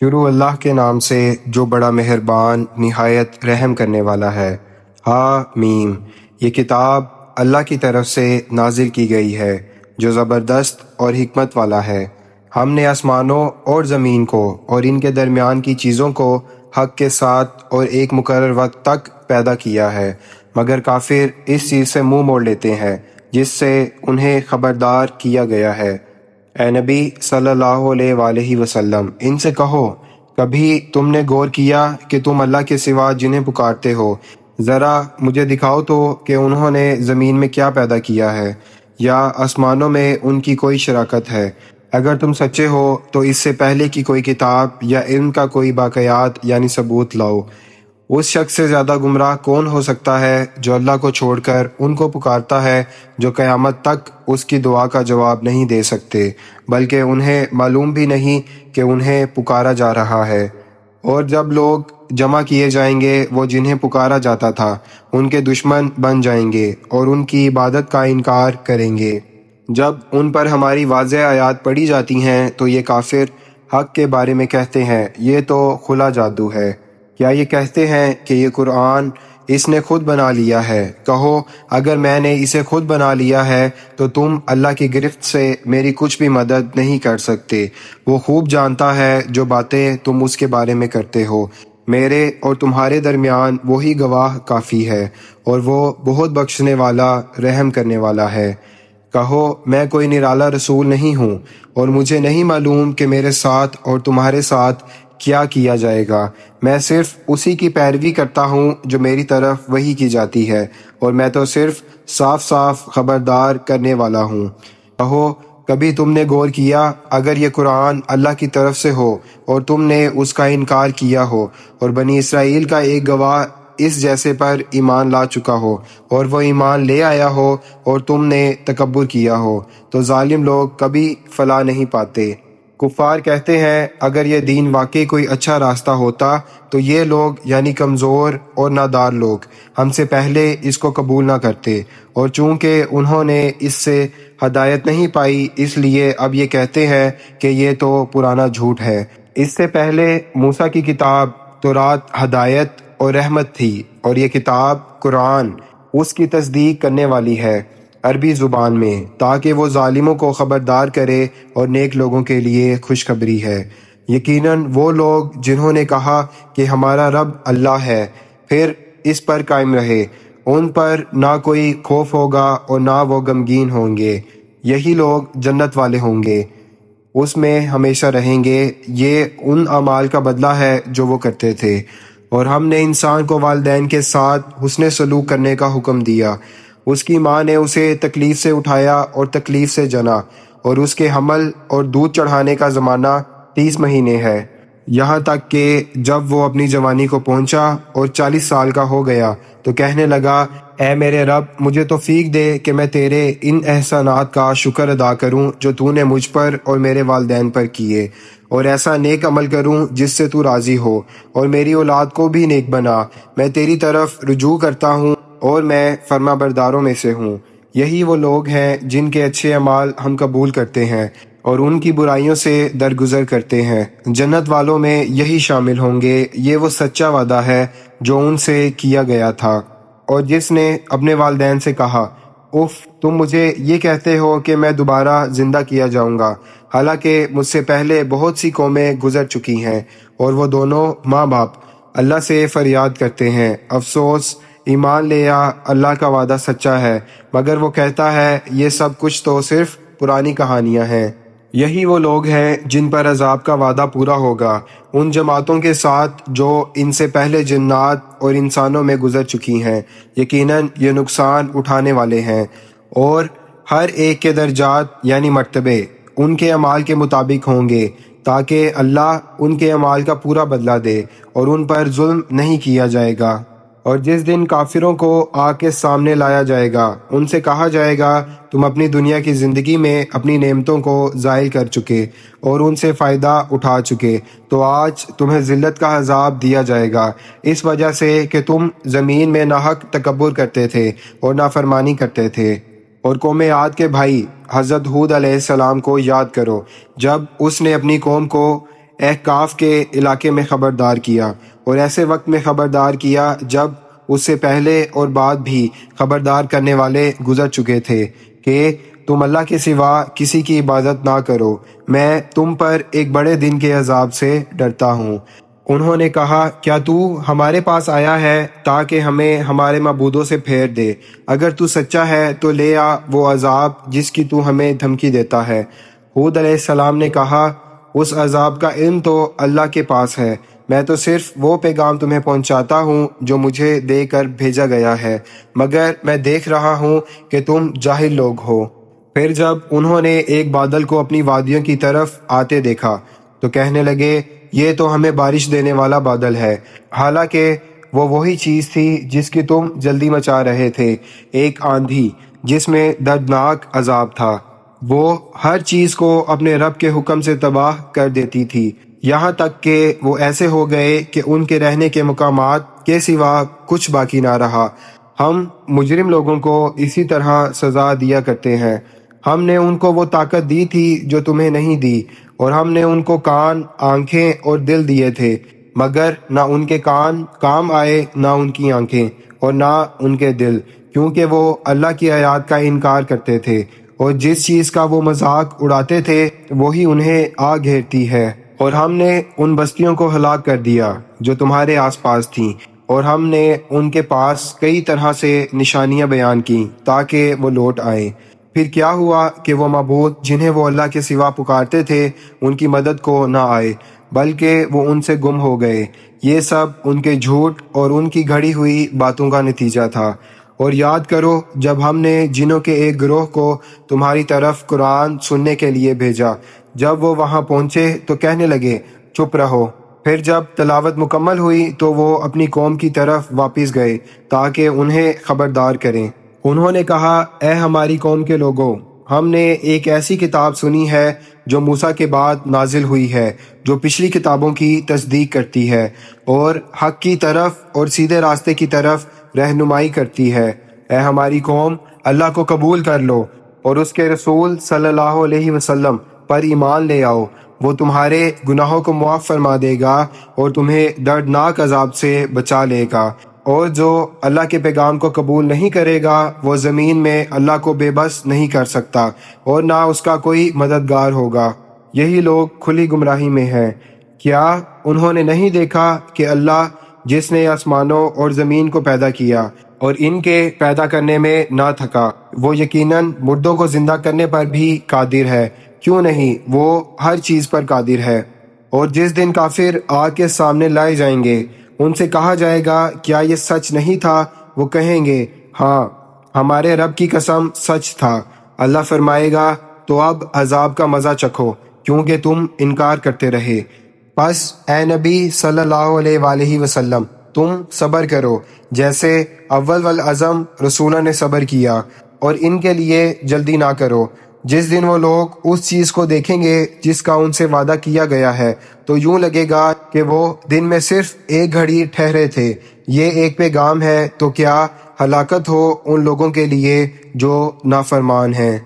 شروع اللہ کے نام سے جو بڑا مہربان، نہایت رحم کرنے والا ہے۔ ہا میم یہ کتاب اللہ کی طرف سے نازل کی گئی ہے، جو زبردست اور حکمت والا ہے۔ ہم نے آسمانوں اور زمین کو اور ان کے درمیان کی چیزوں کو حق کے ساتھ اور ایک مقرر وقت تک پیدا کیا ہے، مگر کافر اس چیز سے منہ موڑ لیتے ہیں، جس سے انہیں خبردار کیا گیا ہے۔ اے نبی صلی اللہ علیہ وآلہ وسلم، ان سے کہو، کبھی تم نے غور کیا کہ تم اللہ کے سوا جنہیں پکارتے ہو؟ ذرا مجھے دکھاؤ تو کہ انہوں نے زمین میں کیا پیدا کیا ہے، یا آسمانوں میں ان کی کوئی شراکت ہے؟ اگر تم سچے ہو تو اس سے پہلے کی کوئی کتاب یا علم کا کوئی باقیات یعنی ثبوت لاؤ۔ اس شخص سے زیادہ گمراہ کون ہو سکتا ہے جو اللہ کو چھوڑ کر ان کو پکارتا ہے جو قیامت تک اس کی دعا کا جواب نہیں دے سکتے، بلکہ انہیں معلوم بھی نہیں کہ انہیں پکارا جا رہا ہے۔ اور جب لوگ جمع کیے جائیں گے، وہ جنہیں پکارا جاتا تھا، ان کے دشمن بن جائیں گے اور ان کی عبادت کا انکار کریں گے۔ جب ان پر ہماری واضح آیات پڑھی جاتی ہیں، تو یہ کافر حق کے بارے میں کہتے ہیں، یہ تو کھلا جادو ہے۔ کیا یہ کہتے ہیں کہ یہ قرآن اس نے خود بنا لیا ہے؟ کہو، اگر میں نے اسے خود بنا لیا ہے، تو تم اللہ کی گرفت سے میری کچھ بھی مدد نہیں کر سکتے۔ وہ خوب جانتا ہے جو باتیں تم اس کے بارے میں کرتے ہو۔ میرے اور تمہارے درمیان وہی گواہ کافی ہے، اور وہ بہت بخشنے والا، رحم کرنے والا ہے۔ کہو، میں کوئی نرالا رسول نہیں ہوں، اور مجھے نہیں معلوم کہ میرے ساتھ اور تمہارے ساتھ کیا کیا جائے گا۔ میں صرف اسی کی پیروی کرتا ہوں جو میری طرف وہی کی جاتی ہے، اور میں تو صرف صاف صاف خبردار کرنے والا ہوں۔ کہو، کبھی تم نے غور کیا، اگر یہ قرآن اللہ کی طرف سے ہو، اور تم نے اس کا انکار کیا ہو، اور بنی اسرائیل کا ایک گواہ اس جیسے پر ایمان لا چکا ہو، اور وہ ایمان لے آیا ہو، اور تم نے تکبر کیا ہو، تو ظالم لوگ کبھی فلا نہیں پاتے۔ کفار کہتے ہیں، اگر یہ دین واقعی کوئی اچھا راستہ ہوتا تو یہ لوگ یعنی کمزور اور نادار لوگ، ہم سے پہلے اس کو قبول نہ کرتے۔ اور چونکہ انہوں نے اس سے ہدایت نہیں پائی، اس لیے اب یہ کہتے ہیں کہ یہ تو پرانا جھوٹ ہے۔ اس سے پہلے موسیٰ کی کتاب تو رات ہدایت اور رحمت تھی، اور یہ کتاب قرآن اس کی تصدیق کرنے والی ہے۔ عربی زبان میں، تاکہ وہ ظالموں کو خبردار کرے اور نیک لوگوں کے لیے خوشخبری ہے۔ یقیناً وہ لوگ جنہوں نے کہا کہ ہمارا رب اللہ ہے، پھر اس پر قائم رہے۔ ان پر نہ کوئی خوف ہوگا اور نہ وہ غمگین ہوں گے۔ یہی لوگ جنت والے ہوں گے۔ اس میں ہمیشہ رہیں گے۔ یہ ان اعمال کا بدلہ ہے جو وہ کرتے تھے۔ اور ہم نے انسان کو والدین کے ساتھ حسن سلوک کرنے کا حکم دیا۔ اس کی ماں نے اسے تکلیف سے اٹھایا اور تکلیف سے جنا اور اس کے حمل اور دودھ چڑھانے کا زمانہ تیس مہینے ہے۔ یہاں تک کہ جب وہ اپنی جوانی کو پہنچا اور چالیس سال کا ہو گیا تو کہنے لگا، اے میرے رب، مجھے تو فیق دے کہ میں تیرے ان احسانات کا شکر ادا کروں جو تو نے مجھ پر اور میرے والدین پر کیے۔ اور ایسا نیک عمل کروں جس سے تو راضی ہو اور میری اولاد کو بھی نیک بنا۔ میں تیری طرف رجوع کرتا ہوں اور میں فرما برداروں میں سے ہوں۔ یہی وہ لوگ ہیں جن کے اچھے اعمال ہم قبول کرتے ہیں اور ان کی برائیوں سے درگزر کرتے ہیں۔ جنت والوں میں یہی شامل ہوں گے۔ یہ وہ سچا وعدہ ہے جو ان سے کیا گیا تھا۔ اور جس نے اپنے والدین سے کہا اف تم مجھے یہ کہتے ہو کہ میں دوبارہ زندہ کیا جاؤں گا۔ حالانکہ مجھ سے پہلے بہت سی قومیں گزر چکی ہیں اور وہ دونوں ماں باپ اللہ سے فریاد کرتے ہیں۔ افسوس ایمان لیا اللہ کا وعدہ سچا ہے۔ مگر وہ کہتا ہے، یہ سب کچھ تو صرف پرانی کہانیاں ہیں۔ یہی وہ لوگ ہیں جن پر عذاب کا وعدہ پورا ہوگا۔ ان جماعتوں کے ساتھ جو ان سے پہلے جنات اور انسانوں میں گزر چکی ہیں، یقیناً یہ نقصان اٹھانے والے ہیں۔ اور ہر ایک کے درجات یعنی مرتبے، ان کے اعمال کے مطابق ہوں گے، تاکہ اللہ ان کے اعمال کا پورا بدلہ دے اور ان پر ظلم نہیں کیا جائے گا۔ اور جس دن کافروں کو آگ کے سامنے لایا جائے گا، ان سے کہا جائے گا، تم اپنی دنیا کی زندگی میں اپنی نعمتوں کو ضائع کر چکے اور ان سے فائدہ اٹھا چکے، تو آج تمہیں ذلت کا عذاب دیا جائے گا۔ اس وجہ سے کہ تم زمین میں ناحق تکبر کرتے تھے اور نافرمانی کرتے تھے۔ اور قوم عاد کے بھائی، حضرت حود علیہ السلام کو یاد کرو، جب اس نے اپنی قوم کو احکاف کے علاقے میں خبردار کیا۔ اور ایسے وقت میں خبردار کیا جب اس سے پہلے اور بعد بھی خبردار کرنے والے گزر چکے تھے کہ تم اللہ کے سوا کسی کی عبادت نہ کرو۔ میں تم پر ایک بڑے دن کے عذاب سے ڈرتا ہوں۔ انہوں نے کہا، کیا تو ہمارے پاس آیا ہے تاکہ ہمیں ہمارے معبودوں سے پھیر دے؟ اگر تو سچا ہے تو لے آ وہ عذاب جس کی تو ہمیں دھمکی دیتا ہے۔ حود علیہ السلام نے کہا، اس عذاب کا علم تو اللہ کے پاس ہے۔ میں تو صرف وہ پیغام تمہیں پہنچاتا ہوں جو مجھے دے کر بھیجا گیا ہے، مگر میں دیکھ رہا ہوں کہ تم جاہل لوگ ہو۔ پھر جب انہوں نے ایک بادل کو اپنی وادیوں کی طرف آتے دیکھا، تو کہنے لگے، یہ تو ہمیں بارش دینے والا بادل ہے۔ حالانکہ وہ وہی چیز تھی جس کی تم جلدی مچا رہے تھے، ایک آندھی، جس میں دردناک عذاب تھا۔ وہ ہر چیز کو اپنے رب کے حکم سے تباہ کر دیتی تھی۔ یہاں تک کہ وہ ایسے ہو گئے کہ ان کے رہنے کے مقامات کے سوا کچھ باقی نہ رہا۔ ہم مجرم لوگوں کو اسی طرح سزا دیا کرتے ہیں۔ ہم نے ان کو وہ طاقت دی تھی جو تمہیں نہیں دی، اور ہم نے ان کو کان، آنکھیں اور دل دیے تھے۔ مگر نہ ان کے کان کام آئے، نہ ان کی آنکھیں، اور نہ ان کے دل، کیونکہ وہ اللہ کی آیات کا انکار کرتے تھے۔ اور جس چیز کا وہ مذاق اڑاتے تھے، وہی انہیں آ گھیرتی ہے۔ اور ہم نے ان بستیوں کو ہلاک کر دیا جو تمہارے آس پاس تھیں۔ اور ہم نے ان کے پاس کئی طرح سے نشانیاں بیان کی تاکہ وہ لوٹ آئیں۔ پھر کیا ہوا کہ وہ معبود جنہیں وہ اللہ کے سوا پکارتے تھے، ان کی مدد کو نہ آئے، بلکہ وہ ان سے گم ہو گئے۔ یہ سب ان کے جھوٹ اور ان کی گھڑی ہوئی باتوں کا نتیجہ تھا۔ اور یاد کرو، جب ہم نے جنوں کے ایک گروہ کو تمہاری طرف قرآن سننے کے لیے بھیجا جب وہ وہاں پہنچے تو کہنے لگے، چپ رہو۔ پھر جب تلاوت مکمل ہوئی تو وہ اپنی قوم کی طرف واپس گئے تاکہ انہیں خبردار کریں۔ انہوں نے کہا، اے ہماری قوم کے لوگوں، ہم نے ایک ایسی کتاب سنی ہے جو موسا کے بعد نازل ہوئی ہے، جو پچھلی کتابوں کی تصدیق کرتی ہے اور حق کی طرف اور سیدھے راستے کی طرف رہنمائی کرتی ہے۔ اے ہماری قوم، اللہ کو قبول کر لو اور اس کے رسول صلی اللہ علیہ وسلم پر ایمان لے آؤ۔ وہ تمہارے گناہوں کو معاف فرما دے گا اور تمہیں دردناک عذاب سے بچا لے گا۔ اور جو اللہ کے پیغام کو قبول نہیں کرے گا، وہ زمین میں اللہ کو بے بس نہیں کر سکتا اور نہ اس کا کوئی مددگار ہوگا۔ یہی لوگ کھلی گمراہی میں ہیں۔ کیا انہوں نے نہیں دیکھا کہ اللہ جس نے آسمانوں اور زمین کو پیدا کیا اور ان کے پیدا کرنے میں نہ تھکا، وہ یقیناً مردوں کو زندہ کرنے پر بھی قادر ہے۔ کیوں نہیں؟ وہ ہر چیز پر قادر ہے۔ اور جس دن کافر آگ کے سامنے لائے جائیں گے، ان سے کہا جائے گا، کیا یہ سچ نہیں تھا؟ وہ کہیں گے ہاں ہمارے رب کی قسم سچ تھا۔ اللہ فرمائے گا، تو اب عذاب کا مزہ چکھو، کیونکہ تم انکار کرتے رہے۔ پس اے نبی صلی اللہ علیہ وآلہ وسلم، تم صبر کرو۔ جیسے اول والعظم رسولہ نے صبر کیا، اور ان کے لیے جلدی نہ کرو۔ جس دن وہ لوگ اس چیز کو دیکھیں گے جس کا ان سے وعدہ کیا گیا ہے، تو یوں لگے گا کہ وہ دن میں صرف ایک گھڑی ٹھہرے تھے۔ یہ ایک پیغام ہے، تو کیا ہلاکت ہو ان لوگوں کے لیے جو نافرمان ہیں؟